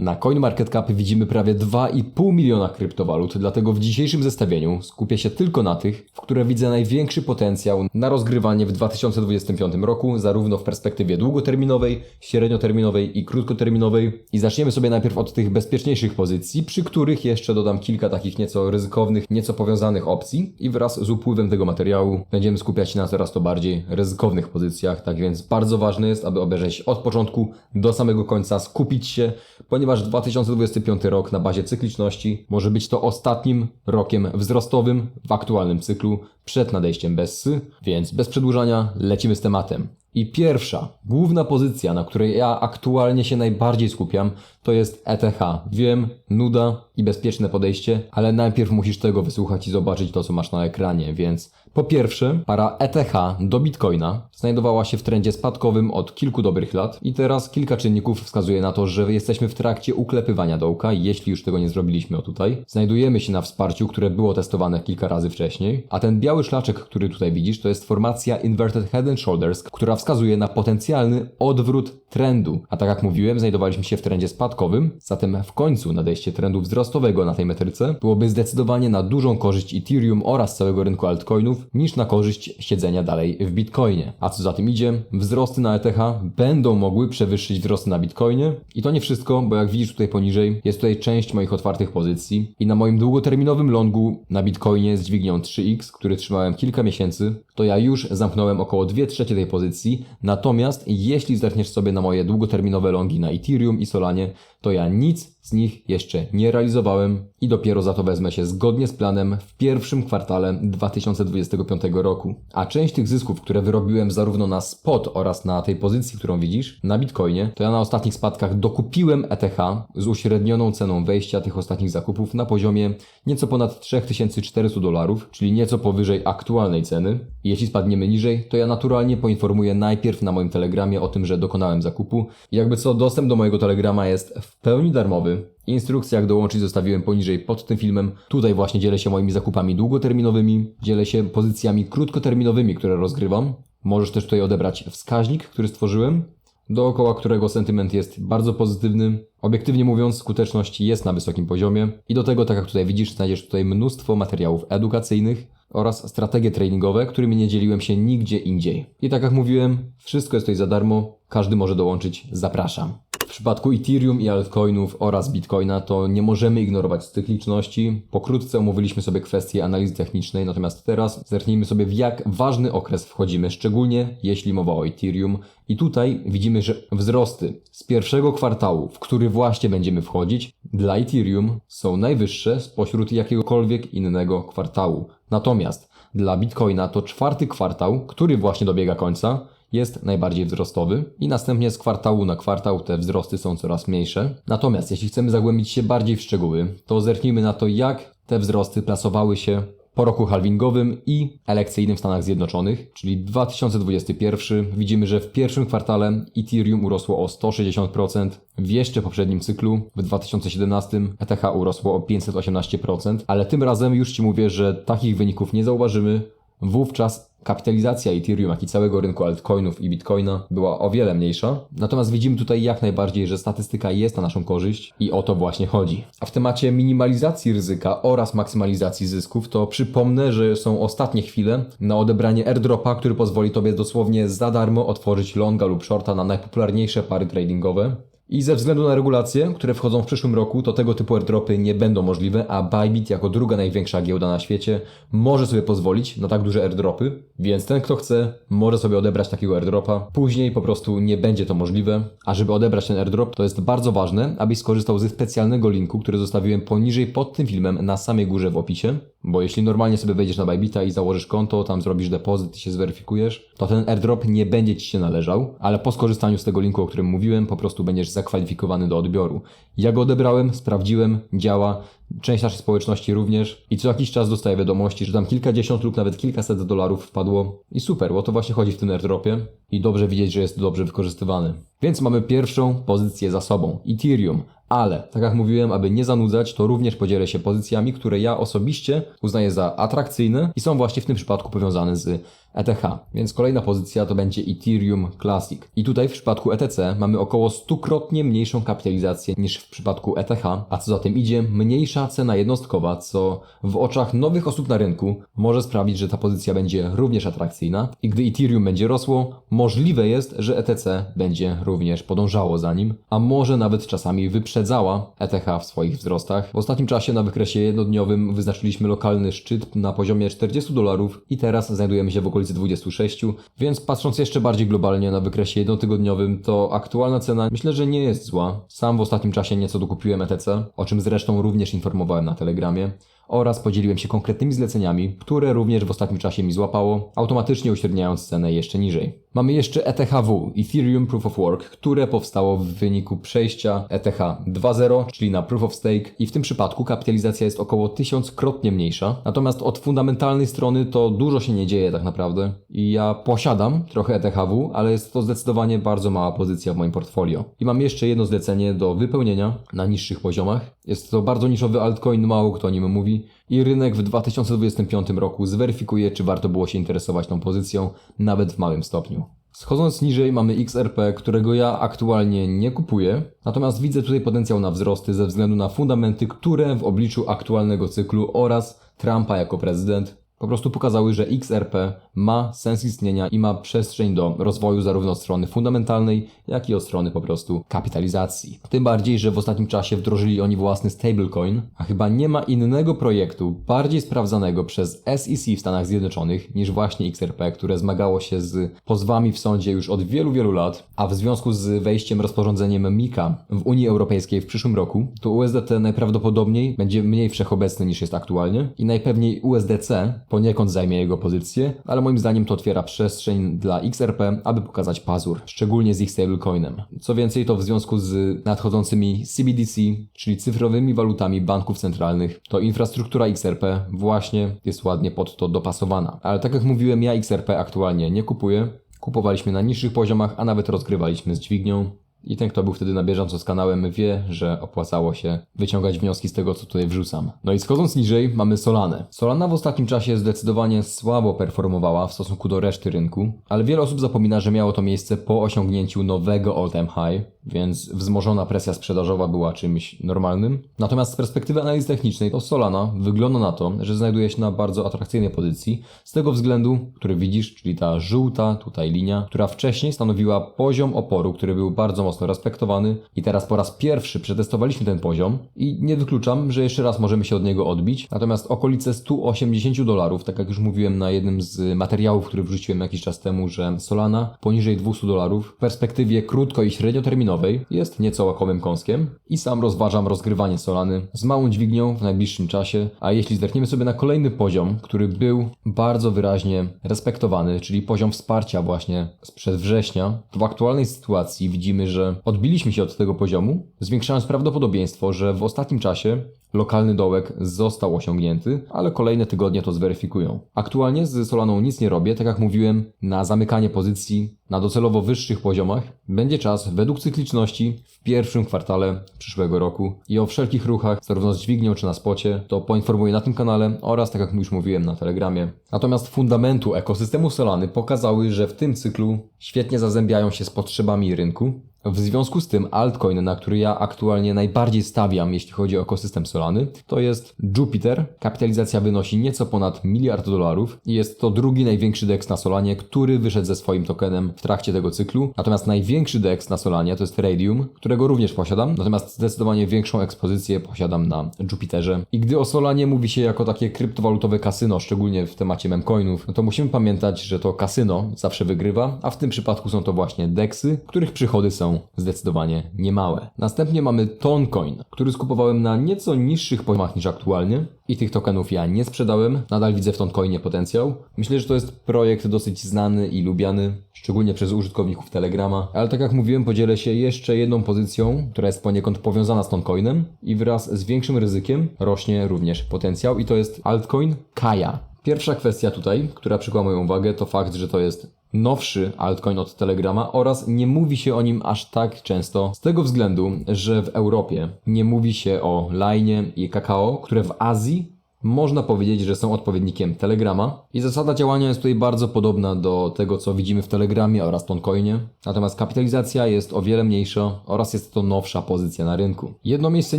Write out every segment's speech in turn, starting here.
Na CoinMarketCap widzimy prawie 2,5 miliona kryptowalut, dlatego w dzisiejszym zestawieniu skupię się tylko na tych, w które widzę największy potencjał na rozgrywanie w 2025 roku, zarówno w perspektywie długoterminowej, średnioterminowej i krótkoterminowej. I zaczniemy sobie najpierw od tych bezpieczniejszych pozycji, przy których jeszcze dodam kilka takich nieco ryzykownych, nieco powiązanych opcji i wraz z upływem tego materiału będziemy skupiać się na coraz to bardziej ryzykownych pozycjach. Tak więc bardzo ważne jest, aby obejrzeć od początku do samego końca, skupić się, ponieważ 2025 rok na bazie cykliczności może być to ostatnim rokiem wzrostowym w aktualnym cyklu przed nadejściem Bessy, więc bez przedłużania lecimy z tematem. I pierwsza, główna pozycja, na której ja aktualnie się najbardziej skupiam, to jest ETH. Wiem, nuda i bezpieczne podejście, ale najpierw musisz tego wysłuchać i zobaczyć to, co masz na ekranie, więc po pierwsze, para ETH do Bitcoina znajdowała się w trendzie spadkowym od kilku dobrych lat i teraz kilka czynników wskazuje na to, że jesteśmy w trakcie uklepywania dołka, jeśli już tego nie zrobiliśmy o tutaj. Znajdujemy się na wsparciu, które było testowane kilka razy wcześniej, a ten biały szlaczek, który tutaj widzisz, to jest formacja Inverted Head and Shoulders, która wskazuje na potencjalny odwrót trendu. A tak jak mówiłem, znajdowaliśmy się w trendzie spadkowym, zatem w końcu nadejście trendu wzrostowego na tej metryce byłoby zdecydowanie na dużą korzyść Ethereum oraz całego rynku altcoinów, niż na korzyść siedzenia dalej w Bitcoinie. A co za tym idzie, wzrosty na ETH będą mogły przewyższyć wzrosty na Bitcoinie. I to nie wszystko, bo jak widzisz tutaj poniżej, jest tutaj część moich otwartych pozycji i na moim długoterminowym longu na Bitcoinie z dźwignią 3x, który trzymałem kilka miesięcy, to ja już zamknąłem około 2 trzecie tej pozycji. Natomiast jeśli zerkniesz sobie na moje długoterminowe longi na Ethereum i Solanie, to ja nic z nich jeszcze nie realizowałem i dopiero za to wezmę się zgodnie z planem w pierwszym kwartale 2025 roku. A część tych zysków, które wyrobiłem zarówno na spot oraz na tej pozycji, którą widzisz, na Bitcoinie, to ja na ostatnich spadkach dokupiłem ETH z uśrednioną ceną wejścia tych ostatnich zakupów na poziomie nieco ponad 3400 dolarów, czyli nieco powyżej aktualnej ceny. I jeśli spadniemy niżej, to ja naturalnie poinformuję najpierw na moim telegramie o tym, że dokonałem zakupu. Jakby co, dostęp do mojego telegrama jest w pełni darmowy. Instrukcje jak dołączyć zostawiłem poniżej pod tym filmem. Tutaj właśnie dzielę się moimi zakupami długoterminowymi, dzielę się pozycjami krótkoterminowymi, które rozgrywam. Możesz też tutaj odebrać wskaźnik, który stworzyłem, dookoła którego sentyment jest bardzo pozytywny. Obiektywnie mówiąc, skuteczność jest na wysokim poziomie i do tego, tak jak tutaj widzisz, znajdziesz tutaj mnóstwo materiałów edukacyjnych oraz strategie tradingowe, którymi nie dzieliłem się nigdzie indziej. I tak jak mówiłem, wszystko jest tutaj za darmo, każdy może dołączyć, zapraszam. Przypadku Ethereum i altcoinów oraz Bitcoina to nie możemy ignorować cykliczności. Pokrótce omówiliśmy sobie kwestie analizy technicznej, natomiast teraz zerknijmy sobie w jak ważny okres wchodzimy, szczególnie jeśli mowa o Ethereum. I tutaj widzimy, że wzrosty z pierwszego kwartału, w który właśnie będziemy wchodzić, dla Ethereum są najwyższe spośród jakiegokolwiek innego kwartału. Natomiast dla Bitcoina to czwarty kwartał, który właśnie dobiega końca, jest najbardziej wzrostowy i następnie z kwartału na kwartał te wzrosty są coraz mniejsze. Natomiast jeśli chcemy zagłębić się bardziej w szczegóły, to zerknijmy na to, jak te wzrosty plasowały się po roku halvingowym i elekcyjnym w Stanach Zjednoczonych, czyli 2021. Widzimy, że w pierwszym kwartale Ethereum urosło o 160%, w jeszcze poprzednim cyklu, w 2017, ETH urosło o 518%, ale tym razem już Ci mówię, że takich wyników nie zauważymy. Wówczas kapitalizacja Ethereum, jak i całego rynku altcoinów i bitcoina była o wiele mniejsza. Natomiast widzimy tutaj jak najbardziej, że statystyka jest na naszą korzyść i o to właśnie chodzi. A w temacie minimalizacji ryzyka oraz maksymalizacji zysków, to przypomnę, że są ostatnie chwile na odebranie airdropa, który pozwoli Tobie dosłownie za darmo otworzyć longa lub shorta na najpopularniejsze pary tradingowe. I ze względu na regulacje, które wchodzą w przyszłym roku, to tego typu airdropy nie będą możliwe, a Bybit jako druga największa giełda na świecie może sobie pozwolić na tak duże airdropy, więc ten kto chce może sobie odebrać takiego airdropa. Później po prostu nie będzie to możliwe, a żeby odebrać ten airdrop to jest bardzo ważne, abyś skorzystał ze specjalnego linku, który zostawiłem poniżej pod tym filmem na samej górze w opisie, bo jeśli normalnie sobie wejdziesz na Bybita i założysz konto, tam zrobisz depozyt i się zweryfikujesz, to ten airdrop nie będzie Ci się należał, ale po skorzystaniu z tego linku, o którym mówiłem, po prostu będziesz zakwalifikowany do odbioru. Ja go odebrałem, sprawdziłem, działa, część naszej społeczności również. I co jakiś czas dostaję wiadomości, że tam kilkadziesiąt lub nawet kilkaset dolarów wpadło. I super, bo to właśnie chodzi w tym airdropie. I dobrze widzieć, że jest dobrze wykorzystywany. Więc mamy pierwszą pozycję za sobą, Ethereum, ale tak jak mówiłem, aby nie zanudzać, to również podzielę się pozycjami, które ja osobiście uznaję za atrakcyjne i są właśnie w tym przypadku powiązane z ETH, więc kolejna pozycja to będzie Ethereum Classic. I tutaj w przypadku ETC mamy około stukrotnie mniejszą kapitalizację niż w przypadku ETH, a co za tym idzie, mniejsza cena jednostkowa, co w oczach nowych osób na rynku może sprawić, że ta pozycja będzie również atrakcyjna. I gdy Ethereum będzie rosło, możliwe jest, że ETC będzie również podążało za nim, a może nawet czasami wyprzedzała ETH w swoich wzrostach. W ostatnim czasie na wykresie jednodniowym wyznaczyliśmy lokalny szczyt na poziomie 40 dolarów i teraz znajdujemy się w okolicy 26, więc patrząc jeszcze bardziej globalnie na wykresie jednotygodniowym, to aktualna cena myślę, że nie jest zła. Sam w ostatnim czasie nieco dokupiłem ETC, o czym zresztą również informowałem na Telegramie oraz podzieliłem się konkretnymi zleceniami, które również w ostatnim czasie mi złapało, automatycznie uśredniając cenę jeszcze niżej. Mamy jeszcze ETHW, Ethereum Proof of Work, które powstało w wyniku przejścia ETH 2.0, czyli na Proof of Stake i w tym przypadku kapitalizacja jest około tysiąckrotnie mniejsza. Natomiast od fundamentalnej strony to dużo się nie dzieje tak naprawdę i ja posiadam trochę ETHW, ale jest to zdecydowanie bardzo mała pozycja w moim portfolio. I mam jeszcze jedno zlecenie do wypełnienia na niższych poziomach. Jest to bardzo niszowy altcoin, mało kto o nim mówi i rynek w 2025 roku zweryfikuje, czy warto było się interesować tą pozycją, nawet w małym stopniu. Schodząc niżej mamy XRP, którego ja aktualnie nie kupuję, natomiast widzę tutaj potencjał na wzrosty ze względu na fundamenty, które w obliczu aktualnego cyklu oraz Trumpa jako prezydent po prostu pokazały, że XRP ma sens istnienia i ma przestrzeń do rozwoju zarówno od strony fundamentalnej, jak i od strony po prostu kapitalizacji. Tym bardziej, że w ostatnim czasie wdrożyli oni własny stablecoin, a chyba nie ma innego projektu bardziej sprawdzanego przez SEC w Stanach Zjednoczonych niż właśnie XRP, które zmagało się z pozwami w sądzie już od wielu, wielu lat, a w związku z wejściem rozporządzeniem MiCA w Unii Europejskiej w przyszłym roku, to USDT najprawdopodobniej będzie mniej wszechobecny niż jest aktualnie i najpewniej USDC poniekąd zajmie jego pozycję, ale moim zdaniem to otwiera przestrzeń dla XRP, aby pokazać pazur, szczególnie z ich stablecoinem. Co więcej, to w związku z nadchodzącymi CBDC, czyli cyfrowymi walutami banków centralnych, to infrastruktura XRP właśnie jest ładnie pod to dopasowana. Ale tak jak mówiłem, ja XRP aktualnie nie kupuję. Kupowaliśmy na niższych poziomach, a nawet rozgrywaliśmy z dźwignią. I ten, kto był wtedy na bieżąco z kanałem, wie, że opłacało się wyciągać wnioski z tego, co tutaj wrzucam. No i schodząc niżej, mamy Solanę. Solana w ostatnim czasie zdecydowanie słabo performowała w stosunku do reszty rynku, ale wiele osób zapomina, że miało to miejsce po osiągnięciu nowego all-time high, więc wzmożona presja sprzedażowa była czymś normalnym. Natomiast z perspektywy analizy technicznej, to Solana wygląda na to, że znajduje się na bardzo atrakcyjnej pozycji, z tego względu, który widzisz, czyli ta żółta tutaj linia, która wcześniej stanowiła poziom oporu, który był bardzo mocno respektowany i teraz po raz pierwszy przetestowaliśmy ten poziom i nie wykluczam, że jeszcze raz możemy się od niego odbić. Natomiast okolice 180 dolarów, tak jak już mówiłem na jednym z materiałów, który wrzuciłem jakiś czas temu, że Solana poniżej 200 dolarów w perspektywie krótko i średnioterminowej jest nieco łakomym kąskiem i sam rozważam rozgrywanie Solany z małą dźwignią w najbliższym czasie, a jeśli zerkniemy sobie na kolejny poziom, który był bardzo wyraźnie respektowany, czyli poziom wsparcia właśnie sprzed września, to w aktualnej sytuacji widzimy, że odbiliśmy się od tego poziomu, zwiększając prawdopodobieństwo, że w ostatnim czasie lokalny dołek został osiągnięty, ale kolejne tygodnie to zweryfikują. Aktualnie z Solaną nic nie robię, tak jak mówiłem, na zamykanie pozycji na docelowo wyższych poziomach będzie czas według cykliczności w pierwszym kwartale przyszłego roku i o wszelkich ruchach, zarówno z dźwignią czy na spocie, to poinformuję na tym kanale oraz tak jak już mówiłem na Telegramie. Natomiast fundamentu ekosystemu Solany pokazały, że w tym cyklu świetnie zazębiają się z potrzebami rynku, w związku z tym altcoin, na który ja aktualnie najbardziej stawiam, jeśli chodzi o ekosystem Solany, to jest Jupiter. Kapitalizacja wynosi nieco ponad miliard dolarów i jest to drugi największy DEX na Solanie, który wyszedł ze swoim tokenem w trakcie tego cyklu. Natomiast największy DEX na Solanie to jest Radium, którego również posiadam, natomiast zdecydowanie większą ekspozycję posiadam na Jupiterze. I gdy o Solanie mówi się jako takie kryptowalutowe kasyno, szczególnie w temacie memcoinów, no to musimy pamiętać, że to kasyno zawsze wygrywa, a w tym przypadku są to właśnie DEXy, których przychody są zdecydowanie niemałe. Następnie mamy Toncoin, który skupowałem na nieco niższych poziomach niż aktualnie i tych tokenów ja nie sprzedałem. Nadal widzę w Toncoinie potencjał. Myślę, że to jest projekt dosyć znany i lubiany, szczególnie przez użytkowników Telegrama, ale tak jak mówiłem, podzielę się jeszcze jedną pozycją, która jest poniekąd powiązana z Toncoinem i wraz z większym ryzykiem rośnie również potencjał i to jest altcoin Kaya. Pierwsza kwestia tutaj, która przykuła moją uwagę, to fakt, że to jest nowszy altcoin od Telegrama oraz nie mówi się o nim aż tak często z tego względu, że w Europie nie mówi się o Line i kakao, które w Azji można powiedzieć, że są odpowiednikiem Telegrama i zasada działania jest tutaj bardzo podobna do tego, co widzimy w Telegramie oraz Toncoinie, natomiast kapitalizacja jest o wiele mniejsza oraz jest to nowsza pozycja na rynku. Jedno miejsce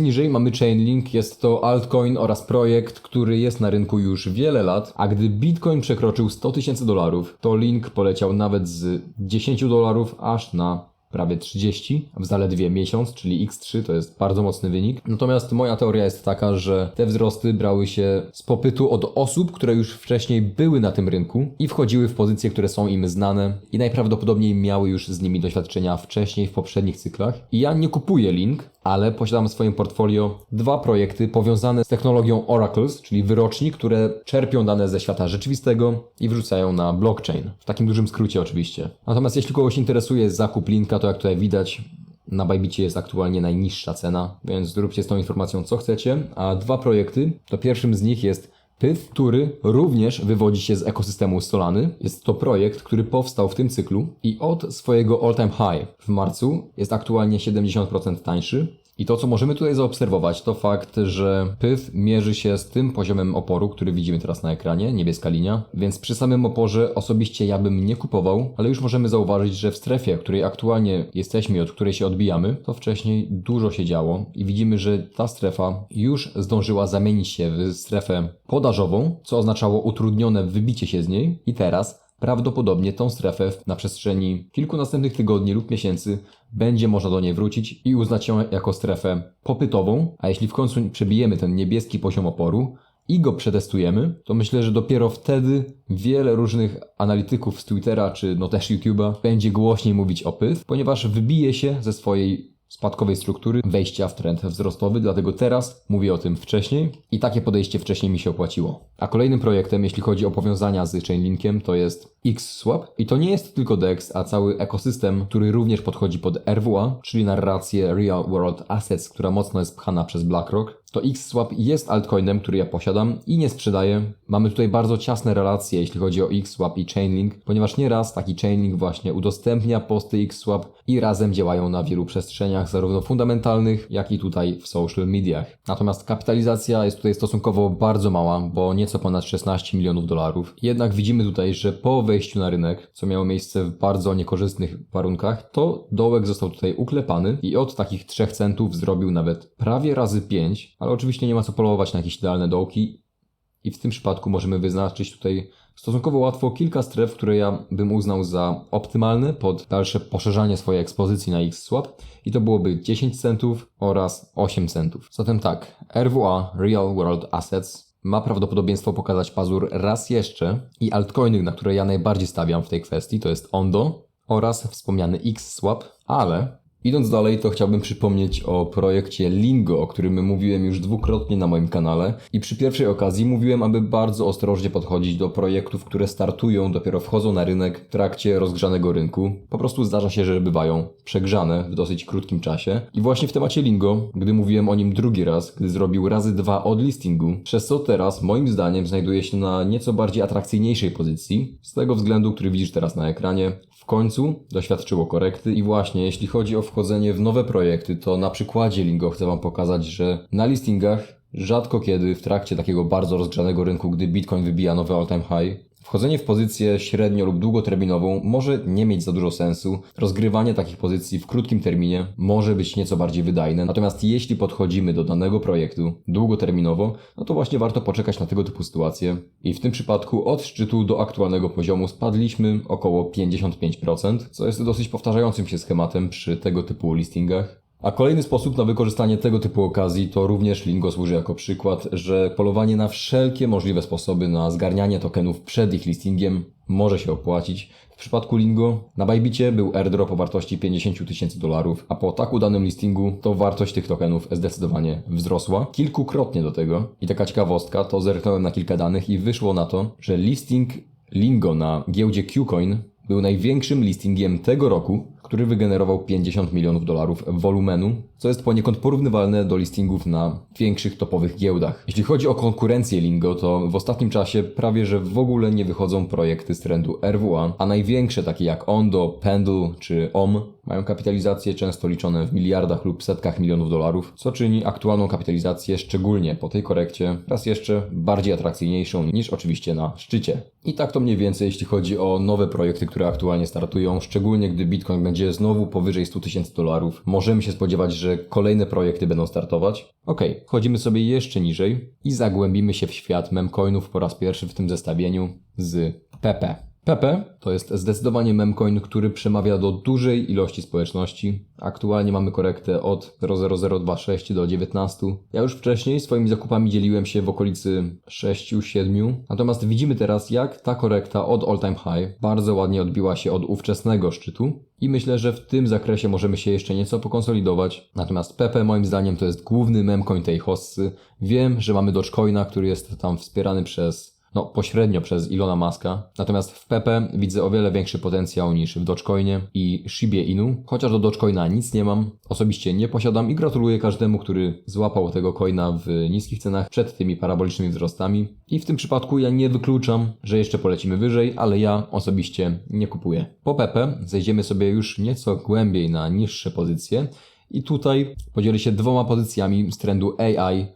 niżej mamy Chainlink, jest to altcoin oraz projekt, który jest na rynku już wiele lat, a gdy Bitcoin przekroczył 100 tysięcy dolarów, to Link poleciał nawet z 10 dolarów aż na prawie 30 w zaledwie miesiąc, czyli X3 to jest bardzo mocny wynik. Natomiast moja teoria jest taka, że te wzrosty brały się z popytu od osób, które już wcześniej były na tym rynku i wchodziły w pozycje, które są im znane i najprawdopodobniej miały już z nimi doświadczenia wcześniej w poprzednich cyklach. I ja nie kupuję Link, ale posiadam w swoim portfolio dwa projekty powiązane z technologią Oracles, czyli wyroczni, które czerpią dane ze świata rzeczywistego i wrzucają na blockchain. W takim dużym skrócie oczywiście. Natomiast jeśli kogoś interesuje zakup linka, to jak tutaj widać, na Bybicie jest aktualnie najniższa cena, więc zróbcie z tą informacją co chcecie. A dwa projekty, to pierwszym z nich jest Pyth, który również wywodzi się z ekosystemu Solany. Jest to projekt, który powstał w tym cyklu i od swojego all-time high w marcu jest aktualnie 70% tańszy. I to, co możemy tutaj zaobserwować, to fakt, że Pyth mierzy się z tym poziomem oporu, który widzimy teraz na ekranie, niebieska linia, więc przy samym oporze osobiście ja bym nie kupował, ale już możemy zauważyć, że w strefie, w której aktualnie jesteśmy i od której się odbijamy, to wcześniej dużo się działo i widzimy, że ta strefa już zdążyła zamienić się w strefę podażową, co oznaczało utrudnione wybicie się z niej. I teraz prawdopodobnie tą strefę na przestrzeni kilku następnych tygodni lub miesięcy będzie można do niej wrócić i uznać ją jako strefę popytową, a jeśli w końcu przebijemy ten niebieski poziom oporu i go przetestujemy, to myślę, że dopiero wtedy wiele różnych analityków z Twittera czy no też YouTube'a będzie głośniej mówić o PYF, ponieważ wybije się ze swojej spadkowej struktury wejścia w trend wzrostowy, dlatego teraz mówię o tym wcześniej i takie podejście wcześniej mi się opłaciło. A kolejnym projektem, jeśli chodzi o powiązania z Chainlinkiem, to jest XSwap i to nie jest tylko DEX, a cały ekosystem, który również podchodzi pod RWA, czyli narrację Real World Assets, która mocno jest pchana przez BlackRock. To XSwap jest altcoinem, który ja posiadam i nie sprzedaję. Mamy tutaj bardzo ciasne relacje, jeśli chodzi o XSwap i Chainlink, ponieważ nieraz taki Chainlink właśnie udostępnia posty XSwap i razem działają na wielu przestrzeniach, zarówno fundamentalnych, jak i tutaj w social mediach. Natomiast kapitalizacja jest tutaj stosunkowo bardzo mała, bo nieco ponad 16 milionów dolarów. Jednak widzimy tutaj, że po wejściu na rynek, co miało miejsce w bardzo niekorzystnych warunkach, to dołek został tutaj uklepany i od takich 3 centów zrobił nawet prawie razy 5, ale oczywiście nie ma co polować na jakieś idealne dołki i w tym przypadku możemy wyznaczyć tutaj stosunkowo łatwo kilka stref, które ja bym uznał za optymalne pod dalsze poszerzanie swojej ekspozycji na XSwap i to byłoby 10 centów oraz 8 centów. Zatem tak, RWA Real World Assets ma prawdopodobieństwo pokazać pazur raz jeszcze i altcoiny, na które ja najbardziej stawiam w tej kwestii, to jest Ondo oraz wspomniany XSwap, ale Idąc dalej, to chciałbym przypomnieć o projekcie Lingo, o którym mówiłem już dwukrotnie na moim kanale i przy pierwszej okazji mówiłem, aby bardzo ostrożnie podchodzić do projektów, które startują, dopiero wchodzą na rynek w trakcie rozgrzanego rynku. Po prostu zdarza się, że bywają przegrzane w dosyć krótkim czasie. I właśnie w temacie Lingo, gdy mówiłem o nim drugi raz, gdy zrobił razy dwa od listingu, przez co teraz moim zdaniem znajduje się na nieco bardziej atrakcyjniejszej pozycji, z tego względu, który widzisz teraz na ekranie, w końcu doświadczyło korekty i właśnie jeśli chodzi o wchodzenie w nowe projekty, to na przykładzie Lingo chcę Wam pokazać, że na listingach rzadko kiedy w trakcie takiego bardzo rozgrzanego rynku, gdy Bitcoin wybija nowe all-time high, Wchodzenie w pozycję średnio lub długoterminową może nie mieć za dużo sensu. Rozgrywanie takich pozycji w krótkim terminie może być nieco bardziej wydajne. Natomiast jeśli podchodzimy do danego projektu długoterminowo, no to właśnie warto poczekać na tego typu sytuacje. I w tym przypadku od szczytu do aktualnego poziomu spadliśmy około 55%, co jest dosyć powtarzającym się schematem przy tego typu listingach. A kolejny sposób na wykorzystanie tego typu okazji to również Lingo służy jako przykład, że polowanie na wszelkie możliwe sposoby na zgarnianie tokenów przed ich listingiem może się opłacić. W przypadku Lingo na Bybicie był airdrop o wartości 50 tysięcy dolarów, a po tak udanym listingu to wartość tych tokenów zdecydowanie wzrosła. Kilkukrotnie do tego. I taka ciekawostka, to zerknąłem na kilka danych i wyszło na to, że listing Lingo na giełdzie Qcoin był największym listingiem tego roku, który wygenerował 50 milionów dolarów wolumenu, co jest poniekąd porównywalne do listingów na większych topowych giełdach. Jeśli chodzi o konkurencję Lingo, to w ostatnim czasie prawie że w ogóle nie wychodzą projekty z trendu RWA, a największe takie jak Ondo, Pendle czy OM mają kapitalizacje często liczone w miliardach lub setkach milionów dolarów, co czyni aktualną kapitalizację szczególnie po tej korekcie raz jeszcze bardziej atrakcyjniejszą niż oczywiście na szczycie. I tak to mniej więcej jeśli chodzi o nowe projekty, które aktualnie startują, szczególnie gdy Bitcoin będzie znowu powyżej 100 tysięcy dolarów. Możemy się spodziewać, że kolejne projekty będą startować. Ok, chodzimy sobie jeszcze niżej i zagłębimy się w świat memcoinów po raz pierwszy w tym zestawieniu z PP. Pepe to jest zdecydowanie memcoin, który przemawia do dużej ilości społeczności. Aktualnie mamy korektę od 00026 do 19. Ja już wcześniej swoimi zakupami dzieliłem się w okolicy 6-7. Natomiast widzimy teraz, jak ta korekta od all time high bardzo ładnie odbiła się od ówczesnego szczytu. I myślę, że w tym zakresie możemy się jeszcze nieco pokonsolidować. Natomiast Pepe moim zdaniem to jest główny memcoin tej hossy. Wiem, że mamy Dogecoina, który jest tam wspierany przez no, pośrednio przez Ilona Maska. Natomiast w Pepe widzę o wiele większy potencjał niż w Dogecoinie i Shibie Inu. Chociaż do Dogecoina nic nie mam, osobiście nie posiadam i gratuluję każdemu, który złapał tego coina w niskich cenach przed tymi parabolicznymi wzrostami. I w tym przypadku ja nie wykluczam, że jeszcze polecimy wyżej, ale ja osobiście nie kupuję. Po Pepe zejdziemy sobie już nieco głębiej na niższe pozycje i tutaj podzielę się dwoma pozycjami z trendu AI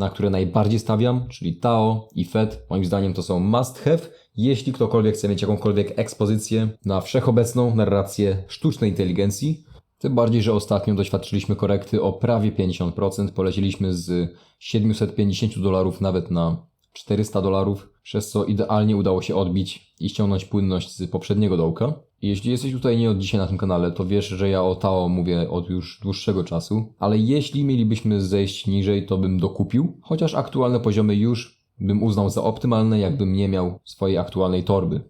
na które najbardziej stawiam, czyli Tao i Fed. Moim zdaniem to są must have, jeśli ktokolwiek chce mieć jakąkolwiek ekspozycję na wszechobecną narrację sztucznej inteligencji. Tym bardziej, że ostatnio doświadczyliśmy korekty o prawie 50%. Poleciliśmy z 750 dolarów nawet na 400 dolarów, przez co idealnie udało się odbić i ściągnąć płynność z poprzedniego dołka. Jeśli jesteś tutaj nie od dzisiaj na tym kanale, to wiesz, że ja o Tao mówię od już dłuższego czasu, ale jeśli mielibyśmy zejść niżej, to bym dokupił, chociaż aktualne poziomy już bym uznał za optymalne, jakbym nie miał swojej aktualnej torby.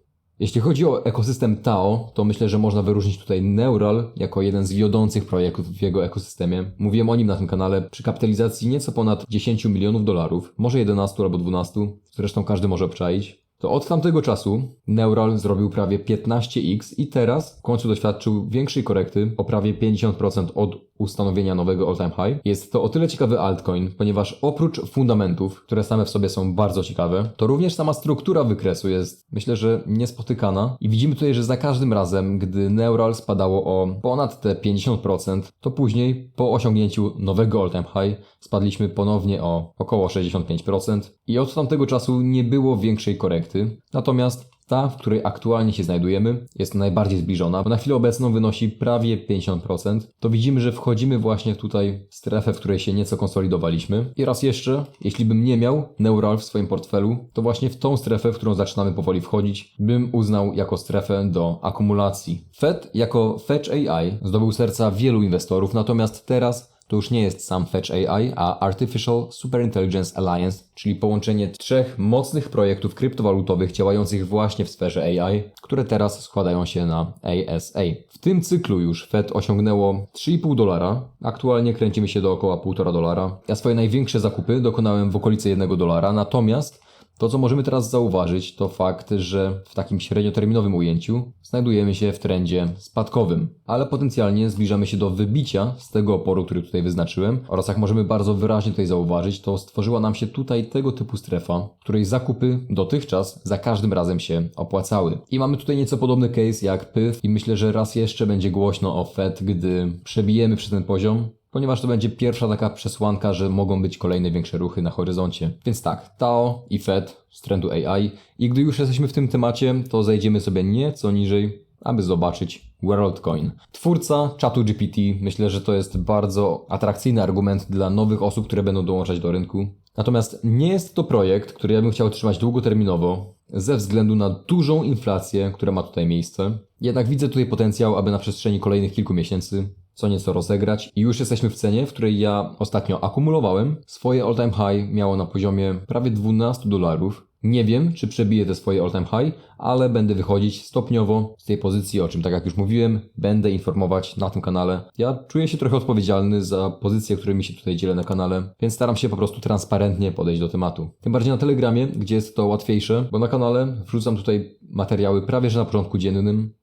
Jeśli chodzi o ekosystem Tao, to myślę, że można wyróżnić tutaj Neural jako jeden z wiodących projektów w jego ekosystemie. Mówiłem o nim na tym kanale przy kapitalizacji nieco ponad 10 milionów dolarów, może 11 albo 12, zresztą każdy może obczaić to od tamtego czasu Neural zrobił prawie 15x i teraz w końcu doświadczył większej korekty o prawie 50% od ustanowienia nowego all-time high. Jest to o tyle ciekawy altcoin, ponieważ oprócz fundamentów, które same w sobie są bardzo ciekawe, to również sama struktura wykresu jest myślę, że niespotykana i widzimy tutaj, że za każdym razem, gdy Neural spadało o ponad te 50%, to później po osiągnięciu nowego all-time high spadliśmy ponownie o około 65% i od tamtego czasu nie było większej korekty. Natomiast ta, w której aktualnie się znajdujemy, jest najbardziej zbliżona, bo na chwilę obecną wynosi prawie 50%. To widzimy, że wchodzimy właśnie tutaj w strefę, w której się nieco konsolidowaliśmy. I raz jeszcze, jeśli bym nie miał Neural w swoim portfelu, to właśnie w tą strefę, w którą zaczynamy powoli wchodzić, bym uznał jako strefę do akumulacji. Fed jako Fetch AI zdobył serca wielu inwestorów, natomiast teraz to już nie jest sam Fetch AI, a Artificial Superintelligence Alliance, czyli połączenie trzech mocnych projektów kryptowalutowych działających właśnie w sferze AI, które teraz składają się na ASA. W tym cyklu już Fed osiągnęło 3,5 dolara, aktualnie kręcimy się do około 1,5 dolara. Ja swoje największe zakupy dokonałem w okolicy 1 dolara, natomiast to, co możemy teraz zauważyć, to fakt, że w takim średnioterminowym ujęciu znajdujemy się w trendzie spadkowym, ale potencjalnie zbliżamy się do wybicia z tego oporu, który tutaj wyznaczyłem oraz jak możemy bardzo wyraźnie tutaj zauważyć, to stworzyła nam się tutaj tego typu strefa, której zakupy dotychczas za każdym razem się opłacały. I mamy tutaj nieco podobny case jak PYF i myślę, że raz jeszcze będzie głośno o Fed, gdy przebijemy przez ten poziom, ponieważ to będzie pierwsza taka przesłanka, że mogą być kolejne większe ruchy na horyzoncie. Więc tak, Tao i Fed z trendu AI i gdy już jesteśmy w tym temacie, to zejdziemy sobie nieco niżej, aby zobaczyć WorldCoin. Twórca czatu GPT, myślę, że to jest bardzo atrakcyjny argument dla nowych osób, które będą dołączać do rynku. Natomiast nie jest to projekt, który ja bym chciał trzymać długoterminowo, ze względu na dużą inflację, która ma tutaj miejsce. Jednak widzę tutaj potencjał, aby na przestrzeni kolejnych kilku miesięcy co nieco rozegrać i już jesteśmy w cenie, w której ja ostatnio akumulowałem. Swoje all-time high miało na poziomie prawie 12 dolarów. Nie wiem, czy przebiję te swoje all-time high, ale będę wychodzić stopniowo z tej pozycji, o czym tak jak już mówiłem, będę informować na tym kanale. Ja czuję się trochę odpowiedzialny za pozycje, którymi się tutaj dzielę na kanale, więc staram się po prostu transparentnie podejść do tematu. Tym bardziej na Telegramie, gdzie jest to łatwiejsze, bo na kanale wrzucam tutaj materiały prawie że na porządku dziennym,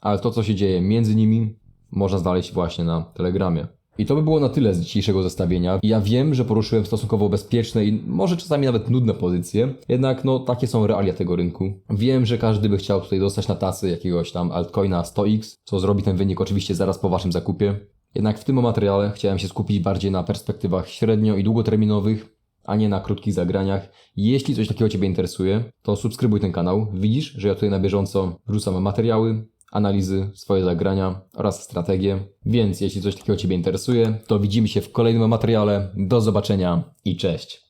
ale to co się dzieje między nimi można znaleźć właśnie na Telegramie. I to by było na tyle z dzisiejszego zestawienia. Ja wiem, że poruszyłem stosunkowo bezpieczne i może czasami nawet nudne pozycje, jednak no takie są realia tego rynku. Wiem, że każdy by chciał tutaj dostać na tacy jakiegoś tam altcoina 100x, co zrobi ten wynik oczywiście zaraz po waszym zakupie. Jednak w tym materiale chciałem się skupić bardziej na perspektywach średnio i długoterminowych, a nie na krótkich zagraniach. Jeśli coś takiego Ciebie interesuje, to subskrybuj ten kanał. Widzisz, że ja tutaj na bieżąco wrzucam materiały, analizy, swoje zagrania oraz strategie. Więc jeśli coś takiego Ciebie interesuje, to widzimy się w kolejnym materiale. Do zobaczenia i cześć!